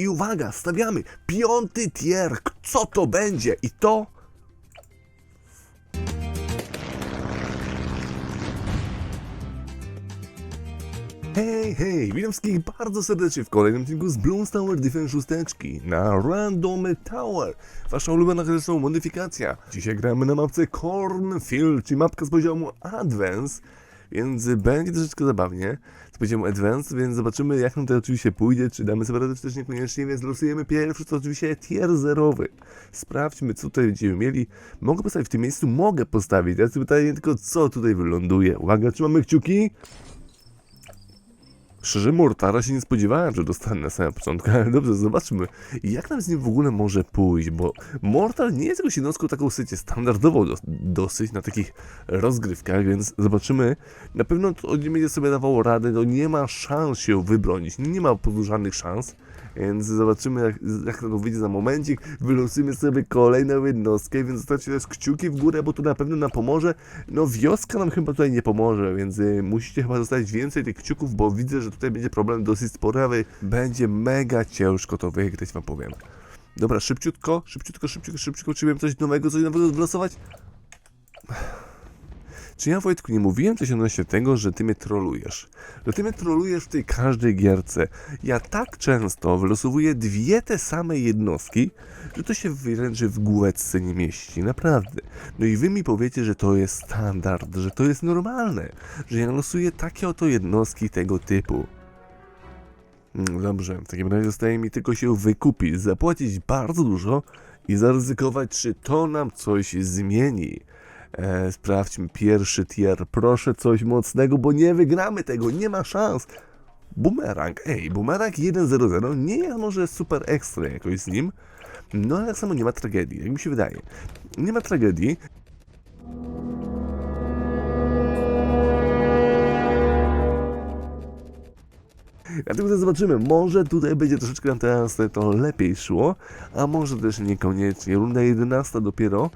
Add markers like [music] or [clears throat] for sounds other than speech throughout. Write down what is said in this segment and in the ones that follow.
I uwaga, stawiamy piąty tier. Co to będzie? I to Hej, hej, witam wszystkich bardzo serdecznie w kolejnym odcinku z Bloons Tower Defense 6 na Random Tower. Wasza ulubiona zresztą modyfikacja. Dzisiaj gramy na mapce Cornfield, czyli mapka z poziomu Advance, więc będzie troszeczkę zabawnie. Z poziomu Advance, więc zobaczymy jak nam to oczywiście pójdzie, czy damy sobie radę, czy też niekoniecznie, więc losujemy pierwszy, to oczywiście tier zerowy. Sprawdźmy, co tutaj będziemy mieli. Mogę postawić w tym miejscu? Mogę postawić. Ja sobie pytanie tylko, co tutaj wyląduje. Uwaga, trzymamy kciuki. Szczerze, Mortara się nie spodziewałem, że dostanę na samym początku, ale dobrze, zobaczmy, jak nam z nim w ogóle może pójść, bo Mortal nie jest jakąś jednostką taką sycie standardową dos- dosyć na takich rozgrywkach, więc zobaczymy. Na pewno to nie będzie sobie dawało radę, no nie ma szans się wybronić, nie ma po prostu żadnych szans, więc zobaczymy, jak, jak to wyjdzie za momencik. Wylosujemy sobie kolejną jednostkę, więc zostawcie też kciuki w górę, bo to na pewno nam pomoże. No wioska nam chyba tutaj nie pomoże, więc y, musicie chyba zostawić więcej tych kciuków, bo widzę, że tutaj będzie problem dosyć spory. Będzie mega ciężko to wygrać, wam powiem. Dobra, szybciutko, szybciutko, szybciutko, szybciutko, czy wiem coś nowego, coś nowego wylosować? Czy ja Wojtku nie mówiłem coś odnośnie tego, że ty mnie trolujesz? Że ty mnie trolujesz w tej każdej gierce. Ja tak często wylosowuję dwie te same jednostki, że to się wręcz w główce nie mieści, naprawdę. No i wy mi powiecie, że to jest standard, że to jest normalne, że ja losuję takie oto jednostki tego typu. Mm, Dobrze, w takim razie zostaje mi tylko się wykupić, zapłacić bardzo dużo i zaryzykować, czy to nam coś zmieni. E, sprawdźmy pierwszy tier. Proszę coś mocnego, bo nie wygramy tego, nie ma szans. Boomerang, ej, Boomerang 1.0.0 nie jest może super ekstra jakoś z nim, no ale tak samo nie ma tragedii, jak mi się wydaje. Nie ma tragedii. Dlatego zobaczymy, może tutaj będzie troszeczkę nam to lepiej szło, a może też niekoniecznie. Runda 11 dopiero.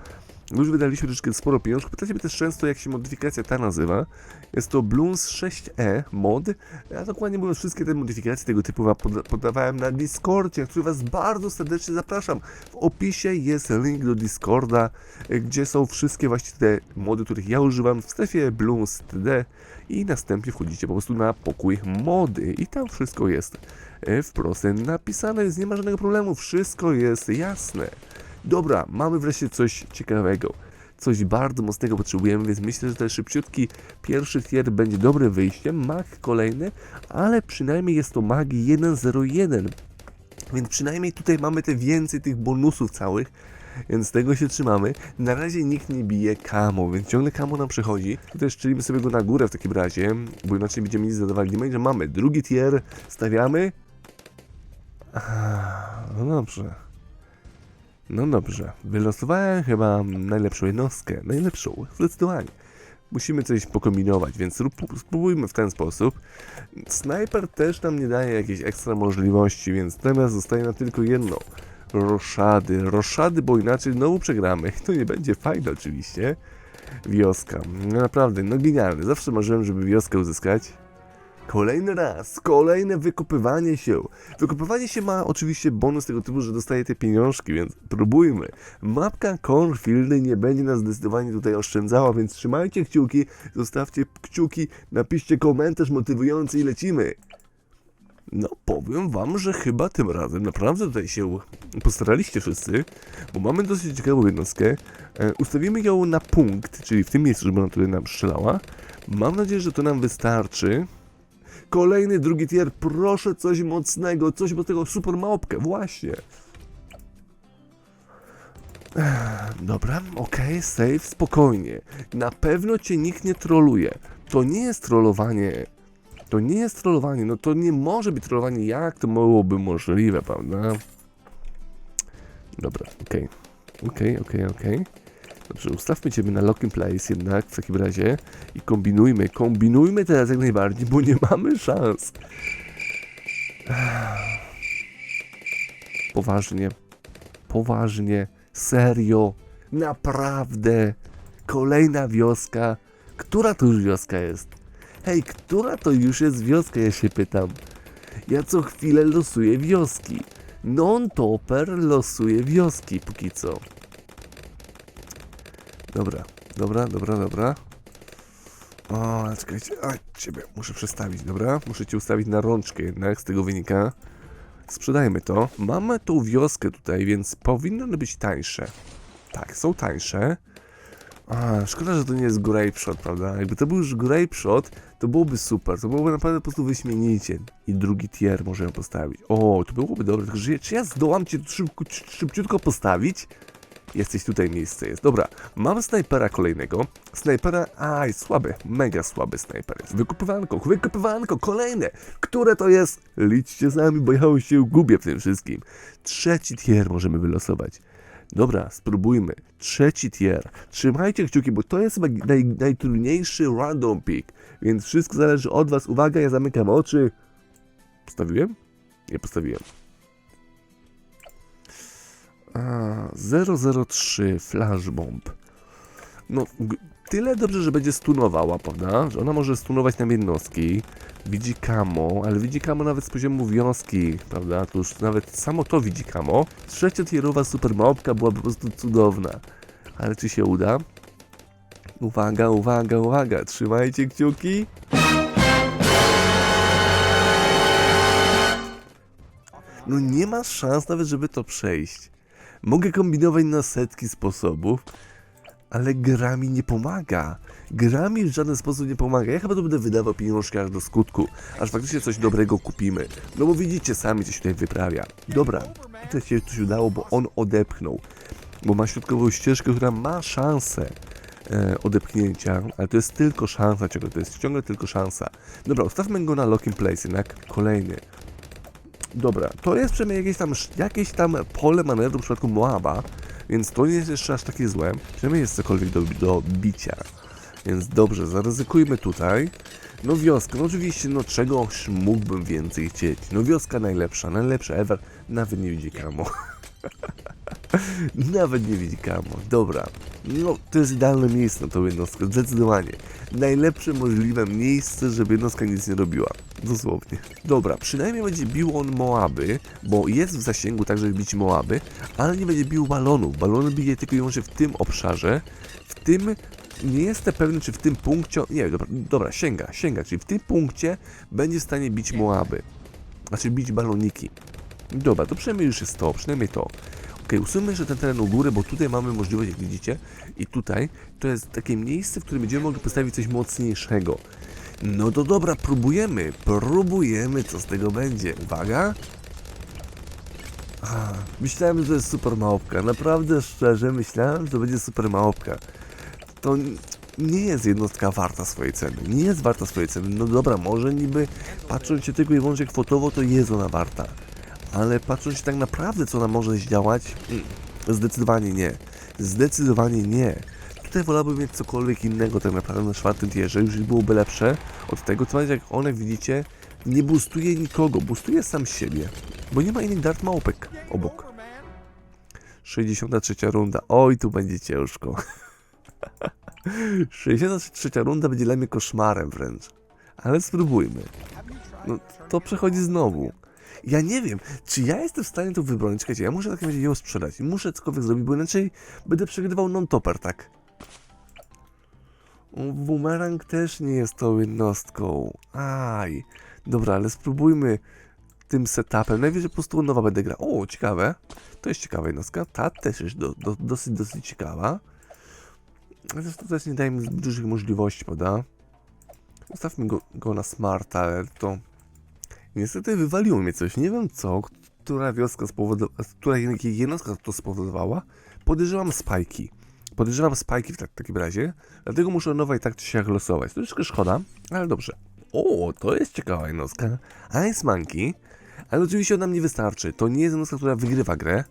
Już wydaliśmy troszeczkę sporo pieniążków. Pytacie mnie też często, jak się modyfikacja ta nazywa. Jest to Bloons 6e mod. Ja dokładnie mówiąc, wszystkie te modyfikacje tego typu podawałem na Discordzie, który was bardzo serdecznie zapraszam. W opisie jest link do Discorda, e, gdzie są wszystkie właśnie te mody, których ja używam w strefie Bloons TD i następnie wchodzicie po prostu na pokój mody i tam wszystko jest e, wprost napisane, więc nie ma żadnego problemu, wszystko jest jasne. Dobra, mamy wreszcie coś ciekawego. Coś bardzo mocnego potrzebujemy, więc myślę, że ten szybciutki pierwszy tier będzie dobrym wyjściem. Mag kolejny, ale przynajmniej jest to mag 1.01. Więc przynajmniej tutaj mamy te więcej tych bonusów całych, więc tego się trzymamy. Na razie nikt nie bije kamo, więc ciągle kamo nam przychodzi. Tutaj szczelimy sobie go na górę w takim razie, bo inaczej będziemy nic zadawali. Będzie, mamy drugi tier, stawiamy. No dobrze. No dobrze, wylosowałem chyba najlepszą jednostkę, najlepszą, zdecydowanie. Musimy coś pokombinować, więc rób- spróbujmy w ten sposób. Snajper też nam nie daje jakiejś ekstra możliwości, więc teraz zostaje nam tylko jedno. Roszady, roszady, bo inaczej znowu przegramy. [laughs] To nie będzie fajne oczywiście. Wioska, no naprawdę, no genialne. Zawsze marzyłem, żeby wioskę uzyskać. Kolejny raz, kolejne wykopywanie się. Wykopywanie się ma oczywiście bonus tego typu, że dostaje te pieniążki, więc próbujmy. Mapka Cornfield nie będzie nas zdecydowanie tutaj oszczędzała, więc trzymajcie kciuki, zostawcie kciuki, napiszcie komentarz motywujący i lecimy. No, powiem wam, że chyba tym razem naprawdę tutaj się postaraliście wszyscy, bo mamy dosyć ciekawą jednostkę. E, ustawimy ją na punkt, czyli w tym miejscu, żeby ona tutaj nam strzelała. Mam nadzieję, że to nam wystarczy. Kolejny, drugi tier, proszę coś mocnego, coś mocnego, super małpkę, właśnie. Dobra, okej, save, spokojnie. Na pewno cię nikt nie troluje. To nie jest trollowanie. To nie jest trollowanie, no to nie może być trollowanie, jak to byłoby możliwe, prawda? Dobra, okej. Okej, okej, okej. Dobrze, ustawmy Ciebie na lock in place jednak w takim razie i kombinujmy, kombinujmy teraz jak najbardziej, bo nie mamy szans. Poważnie, poważnie, serio, naprawdę, kolejna wioska. Która to już wioska jest? Hej, która to już jest wioska, ja się pytam. Ja co chwilę losuję wioski. Non-topper losuje wioski póki co. Dobra, dobra, dobra, dobra. O, czekajcie, a ciebie muszę przestawić, dobra? Muszę cię ustawić na rączkę jednak, z tego wynika. Sprzedajmy to. Mamy tą wioskę tutaj, więc powinno być tańsze. Tak, są tańsze. A, szkoda, że to nie jest Grape Shot, prawda? Jakby to był już Grape Shot, to byłoby super. To byłoby naprawdę po prostu wyśmienicie. I drugi tier możemy postawić. O, to byłoby dobre. Tylko, że czy ja zdołam cię szybko, szybciutko postawić? Jesteś tutaj, miejsce jest. Dobra, mam snajpera kolejnego. Snajpera, aj, słaby, mega słaby snajper jest. Wykupywanko, wykupywanko, kolejne. Które to jest? Liczcie sami, bo ja już się gubię w tym wszystkim. Trzeci tier możemy wylosować. Dobra, spróbujmy. Trzeci tier. Trzymajcie kciuki, bo to jest naj, najtrudniejszy random pick. Więc wszystko zależy od was. Uwaga, ja zamykam oczy. Postawiłem? Nie postawiłem. 003 Flashbomb. No, tyle dobrze, że będzie stunowała, prawda? Że ona może stunować nam jednostki. Widzi kamo, ale widzi kamo nawet z poziomu wioski, prawda? To już nawet samo to widzi kamo. Trzecia tierowa super małpka była po prostu cudowna. Ale czy się uda? Uwaga, uwaga, uwaga, trzymajcie kciuki. No nie ma szans nawet, żeby to przejść. Mogę kombinować na setki sposobów, ale gra mi nie pomaga. Gra mi w żaden sposób nie pomaga. Ja chyba to będę wydawał pieniążki aż do skutku, aż faktycznie coś dobrego kupimy. No bo widzicie sami, co się tutaj wyprawia. Dobra, tutaj się coś udało, bo on odepchnął. Bo ma środkową ścieżkę, która ma szansę e, odepchnięcia, ale to jest tylko szansa, czego to jest ciągle tylko szansa. Dobra, ustawmy go na locking place, jednak kolejny. Dobra, to jest przynajmniej jakieś tam, jakieś tam pole manewru w przypadku Moaba, więc to nie jest jeszcze aż takie złe. Przynajmniej jest cokolwiek do, do bicia. Więc dobrze, zaryzykujmy tutaj. No wioska, no oczywiście, no czegoś mógłbym więcej chcieć. No wioska najlepsza, najlepsza ever. Nawet nie widzi kamo. [laughs] [laughs] Nawet nie widzi kamo. Dobra. No, to jest idealne miejsce na tą jednostkę, zdecydowanie. Najlepsze możliwe miejsce, żeby jednostka nic nie robiła. Dosłownie. Dobra, przynajmniej będzie bił on Moaby, bo jest w zasięgu tak, żeby bić Moaby, ale nie będzie bił balonów. Balony bije tylko i wyłącznie w tym obszarze, w tym nie jestem pewny, czy w tym punkcie. Nie, dobra, dobra, sięga, sięga, czyli w tym punkcie będzie w stanie bić Moaby. Znaczy bić baloniki. Dobra, to przynajmniej już jest to, przynajmniej to. Ok, usuńmy jeszcze ten teren u góry, bo tutaj mamy możliwość, jak widzicie, i tutaj to jest takie miejsce, w którym będziemy mogli postawić coś mocniejszego. No to dobra, próbujemy, próbujemy, co z tego będzie. Uwaga. Myślałem, że to jest super małpka. Naprawdę szczerze myślałem, że to będzie super małpka. To nie jest jednostka warta swojej ceny. Nie jest warta swojej ceny. No dobra, może niby patrząc się tylko i wyłącznie kwotowo, to jest ona warta. Ale patrząc tak naprawdę, co ona może zdziałać, mm, zdecydowanie nie. Zdecydowanie nie. Tutaj wolałbym mieć cokolwiek innego tak naprawdę na czwartym tierze, już byłoby lepsze od tego, co jak one widzicie, nie boostuje nikogo, boostuje sam siebie, bo nie ma innych dart małpek obok. 63 runda, oj tu będzie ciężko. [laughs] 63 runda będzie dla mnie koszmarem wręcz, ale spróbujmy. No, to przechodzi znowu. Ja nie wiem, czy ja jestem w stanie to wybronić. Czekajcie, ja muszę takim razie ją sprzedać. Muszę cokolwiek zrobić, bo inaczej będę przegrywał non-topper, tak? O, Boomerang też nie jest tą jednostką. Aj. Dobra, ale spróbujmy tym setupem. Najwyżej po prostu nowa będę grał. O, ciekawe. To jest ciekawa jednostka. Ta też jest do, do, dosyć, dosyć ciekawa. To też nie daje mi dużych możliwości, prawda? Ustawmy go, go na smarta, ale to... Niestety wywaliło mnie coś. Nie wiem co, która wioska spowodowała... Która jednostka to spowodowała. Podejrzewam spajki. Podejrzewam spajki w tak, takim razie, dlatego muszę od nowa i tak czy siak losować. To troszkę szkoda, ale dobrze. O, to jest ciekawa jednostka. Ice Monkey, ale oczywiście ona nie wystarczy. To nie jest jednostka, która wygrywa grę.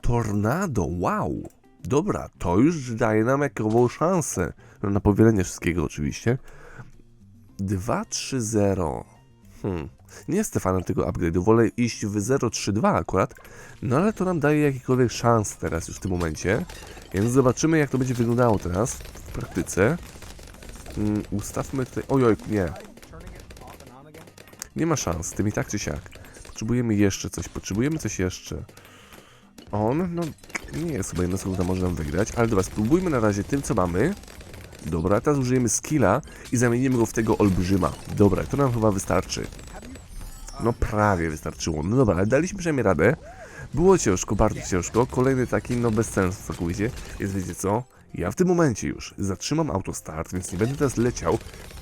Tornado, wow! Dobra, to już daje nam jakową szansę no, na powielenie wszystkiego oczywiście. 2-3-0. Hmm. Nie jestem fanem tego upgrade'u, wolę iść w 0-3-2 akurat, no ale to nam daje jakikolwiek szans teraz już w tym momencie. Więc zobaczymy jak to będzie wyglądało teraz w praktyce. Mm, ustawmy tutaj... Ojoj, nie. Nie ma szans, tym i tak czy siak. potrzebujemy jeszcze coś, potrzebujemy coś jeszcze. On, no, nie jest chyba jednostką, która może nam wygrać, ale dobra, spróbujmy na razie tym, co mamy. Dobra, teraz użyjemy skilla i zamienimy go w tego olbrzyma. Dobra, to nam chyba wystarczy. No prawie wystarczyło. No dobra, ale daliśmy przynajmniej radę. Było ciężko, bardzo ciężko. Kolejny taki, no bez sensu całkowicie. Więc wiecie co? Ja w tym momencie już zatrzymam autostart, więc nie będę teraz leciał.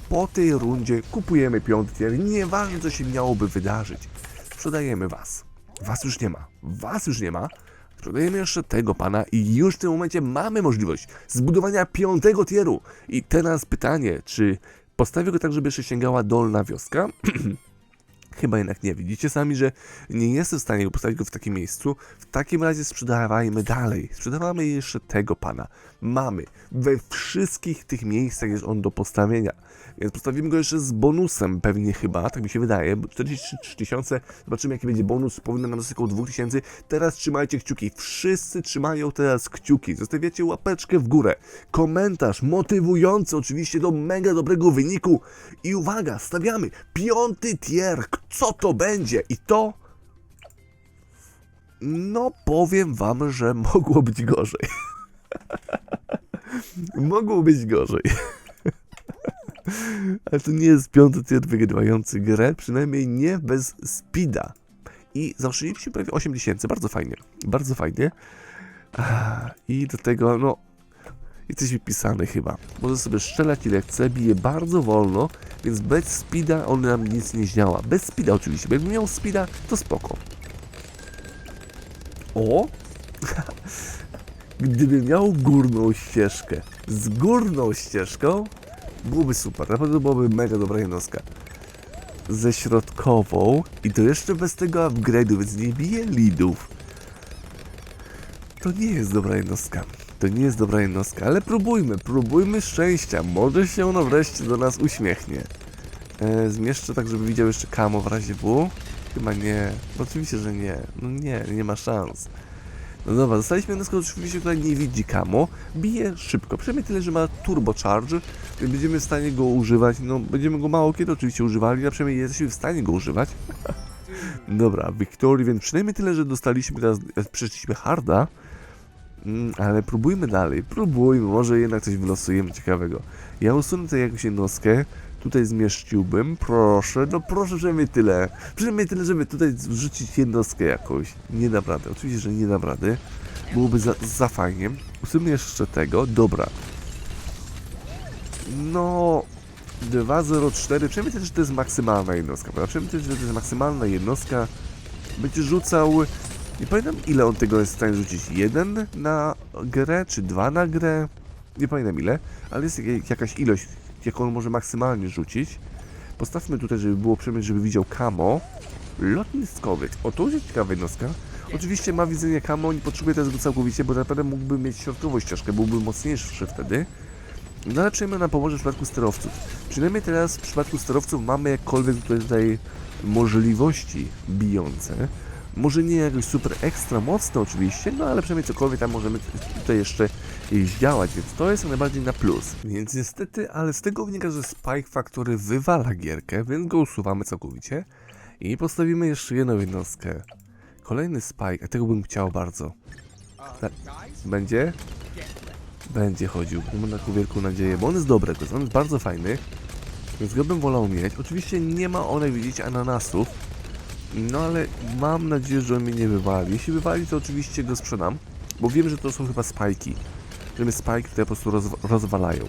Po tej rundzie kupujemy tier. Nieważne, co się miałoby wydarzyć. Sprzedajemy was. Was już nie ma. Was już nie ma. Sprzedajemy jeszcze tego pana i już w tym momencie mamy możliwość zbudowania piątego tieru. I teraz pytanie, czy postawię go tak, żeby jeszcze sięgała dolna wioska? [clears throat] Chyba jednak nie. Widzicie sami, że nie jestem w stanie postawić go w takim miejscu. W takim razie sprzedawajmy dalej. Sprzedawamy jeszcze tego pana. Mamy. We wszystkich tych miejscach jest on do postawienia. Więc postawimy go jeszcze z bonusem pewnie chyba, tak mi się wydaje. bo 43 tysiące. Zobaczymy jaki będzie bonus. Powinno nam dostać około 2000. Teraz trzymajcie kciuki. Wszyscy trzymają teraz kciuki. Zostawiacie łapeczkę w górę. Komentarz motywujący oczywiście do mega dobrego wyniku. I uwaga, stawiamy piąty tier. Co to będzie? I to no, powiem wam, że mogło być gorzej. [laughs] [laughs] mogło być gorzej. [laughs] Ale to nie jest piąty tier wygrywający grę, przynajmniej nie bez speeda. I zaoszczędziliśmy prawie 8 tysięcy, bardzo fajnie, bardzo fajnie. I do tego, no, jesteś wypisany chyba. Może sobie strzelać ile chce, bije bardzo wolno, więc bez speeda on nam nic nie zdziała. Bez speeda oczywiście, bo jakby miał speeda, to spoko. O! [laughs] Gdyby miał górną ścieżkę z górną ścieżką, byłoby super. Naprawdę byłoby mega dobra jednostka. Ze środkową i to jeszcze bez tego upgrade'u, więc nie bije lidów. To nie jest dobra jednostka. To nie jest dobra jednostka, ale próbujmy, próbujmy szczęścia. Może się ono wreszcie do nas uśmiechnie. E, zmieszczę tak, żeby widział jeszcze kamo w razie W. Chyba nie. Oczywiście, że nie. No nie, nie ma szans. No dobra, dostaliśmy jednostkę, oczywiście tutaj nie widzi kamo. Bije szybko, przynajmniej tyle, że ma turbo charge. więc Będziemy w stanie go używać, no będziemy go mało kiedy oczywiście używali, a przynajmniej jesteśmy w stanie go używać. [laughs] Dobra, Victory, więc przynajmniej tyle, że dostaliśmy teraz, e, przeszliśmy harda. Mm, ale próbujmy dalej, próbujmy, może jednak coś wylosujemy ciekawego. Ja usunę tutaj jakąś jednostkę, tutaj zmieściłbym, proszę, no proszę przynajmniej tyle. Przynajmniej tyle, żeby tutaj wrzucić jednostkę jakąś. Nie dam rady, oczywiście, że nie dam rady. Byłoby za, za fajnie. Usunę jeszcze tego, dobra. No... 204, przynajmniej też, że to jest maksymalna jednostka, prawda? Przynajmniej też, że to jest maksymalna jednostka. Będzie rzucał nie pamiętam ile on tego jest w stanie rzucić. Jeden na grę, czy dwa na grę? Nie pamiętam ile, ale jest jak- jakaś ilość, jaką on może maksymalnie rzucić. Postawmy tutaj, żeby było przynajmniej, żeby widział kamo. Lotniskowy. O, to jest ciekawa jednostka. Oczywiście ma widzenie kamo, nie potrzebuje tego całkowicie, bo naprawdę mógłby mieć środkową ścieżkę, byłby mocniejszy wtedy. No ale przynajmniej nam pomoże w przypadku sterowców. Przynajmniej teraz w przypadku sterowców mamy jakkolwiek tutaj, tutaj możliwości bijące. Może nie jakoś super ekstra mocne oczywiście, no ale przynajmniej cokolwiek tam możemy tutaj jeszcze zdziałać, więc to jest najbardziej na plus. Więc niestety, ale z tego wynika, że Spike Factory wywala gierkę, więc go usuwamy całkowicie i postawimy jeszcze jedną jednostkę. Kolejny Spike, a tego bym chciał bardzo. Tak. Będzie? Będzie chodził, mam taką wielką nadzieję, bo on jest dobry, to jest, on jest bardzo fajny, więc go bym wolał mieć. Oczywiście nie ma on, jak widzicie, ananasów, no ale mam nadzieję, że on mnie nie wywali. Jeśli wywali, to oczywiście go sprzedam, bo wiem, że to są chyba spajki. Mnie spajki tutaj po prostu roz, rozwalają.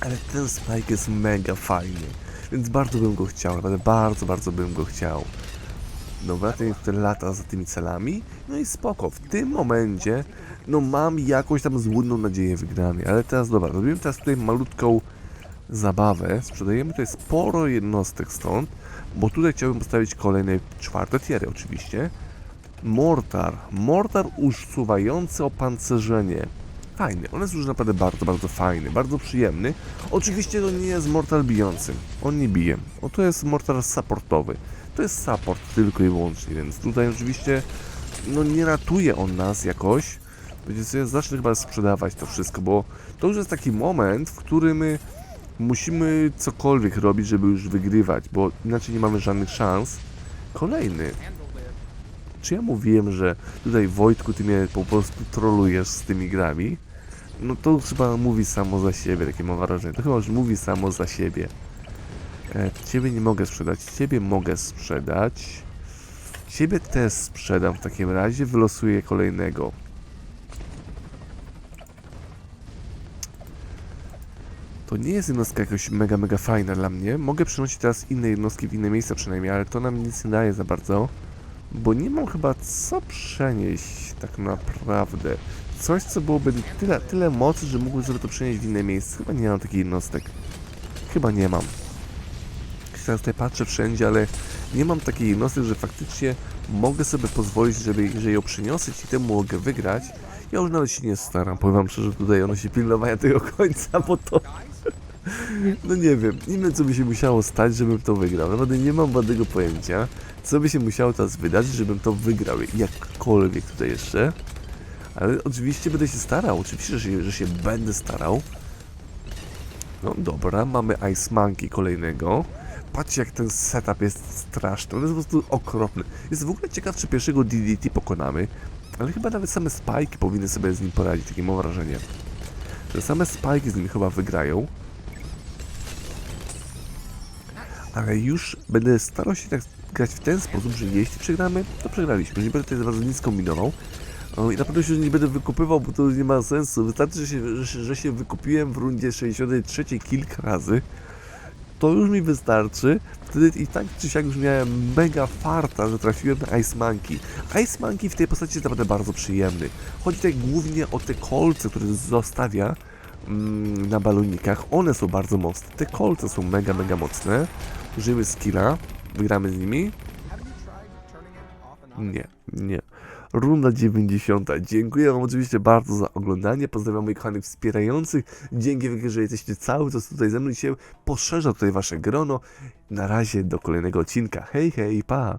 Ale ten spike jest mega fajny, więc bardzo bym go chciał, naprawdę bardzo, bardzo bym go chciał. Dobra, ten ten lata za tymi celami, no i spoko. W tym momencie, no mam jakąś tam złudną nadzieję wygranej, ale teraz dobra, robimy teraz tutaj malutką zabawę. Sprzedajemy tutaj sporo jednostek stąd, bo tutaj chciałbym postawić kolejne czwarte tiery oczywiście. Mortar. Mortar usuwający opancerzenie. Fajny, on jest już naprawdę bardzo, bardzo fajny, bardzo przyjemny. Oczywiście to nie jest mortar bijący, on nie bije. O, to jest mortar supportowy. To jest support tylko i wyłącznie, więc tutaj oczywiście no nie ratuje on nas jakoś. Będzie sobie zacznę chyba sprzedawać to wszystko, bo to już jest taki moment, w którym my musimy cokolwiek robić, żeby już wygrywać, bo inaczej nie mamy żadnych szans. Kolejny. Czy ja mówiłem, że tutaj Wojtku, ty mnie po prostu trolujesz z tymi grami? No to chyba mówi samo za siebie, takie mam wrażenie. To chyba już mówi samo za siebie. E, ciebie nie mogę sprzedać, ciebie mogę sprzedać. Ciebie też sprzedam w takim razie, wylosuję kolejnego. To nie jest jednostka jakoś mega, mega fajna dla mnie. Mogę przenosić teraz inne jednostki w inne miejsca przynajmniej, ale to nam nic nie daje za bardzo. Bo nie mam chyba co przenieść tak naprawdę. Coś, co byłoby tyle, tyle mocy, że mógłbym sobie to przenieść w inne miejsce. Chyba nie mam takich jednostek. Chyba nie mam. Teraz tutaj patrzę wszędzie, ale nie mam takiej jednostek, że faktycznie mogę sobie pozwolić, żeby, że ją przyniosę i temu mogę wygrać. Ja już nawet się nie staram, powiem wam szczerze, tutaj ono się pilnowania tego końca, bo to... [laughs] No nie wiem, nie wiem co by się musiało stać, żebym to wygrał. Naprawdę nie mam ładnego pojęcia, co by się musiało teraz wydarzyć, żebym to wygrał. Jakkolwiek tutaj jeszcze. Ale oczywiście będę się starał, oczywiście, że się, że się będę starał. No dobra, mamy Ice Monkey kolejnego. Patrzcie jak ten setup jest straszny, on jest po prostu okropny. Jest w ogóle ciekaw, czy pierwszego DDT pokonamy, ale chyba nawet same Spike powinny sobie z nim poradzić, takie mam wrażenie. Że same Spike z nim chyba wygrają. Ale już będę starał się tak grać w ten sposób, że jeśli przegramy, to przegraliśmy. Nie będę tutaj za bardzo nic kombinował. O, I na pewno się nie będę wykupywał, bo to nie ma sensu. Wystarczy, że się, że się wykupiłem w rundzie 63 kilka razy. To już mi wystarczy. Wtedy i tak czy siak już miałem mega farta, że trafiłem na Ice Monkey. Ice Monkey w tej postaci jest naprawdę bardzo przyjemny. Chodzi tutaj głównie o te kolce, które zostawia mm, na balonikach. One są bardzo mocne. Te kolce są mega, mega mocne. Użyjemy skilla. Wygramy z nimi. Nie, nie. Runda 90. Dziękuję Wam oczywiście bardzo za oglądanie. Pozdrawiam moich kochanych wspierających. Dzięki wielkie, że jesteście cały czas tutaj ze mną i się poszerza tutaj Wasze grono. Na razie do kolejnego odcinka. Hej, hej, pa!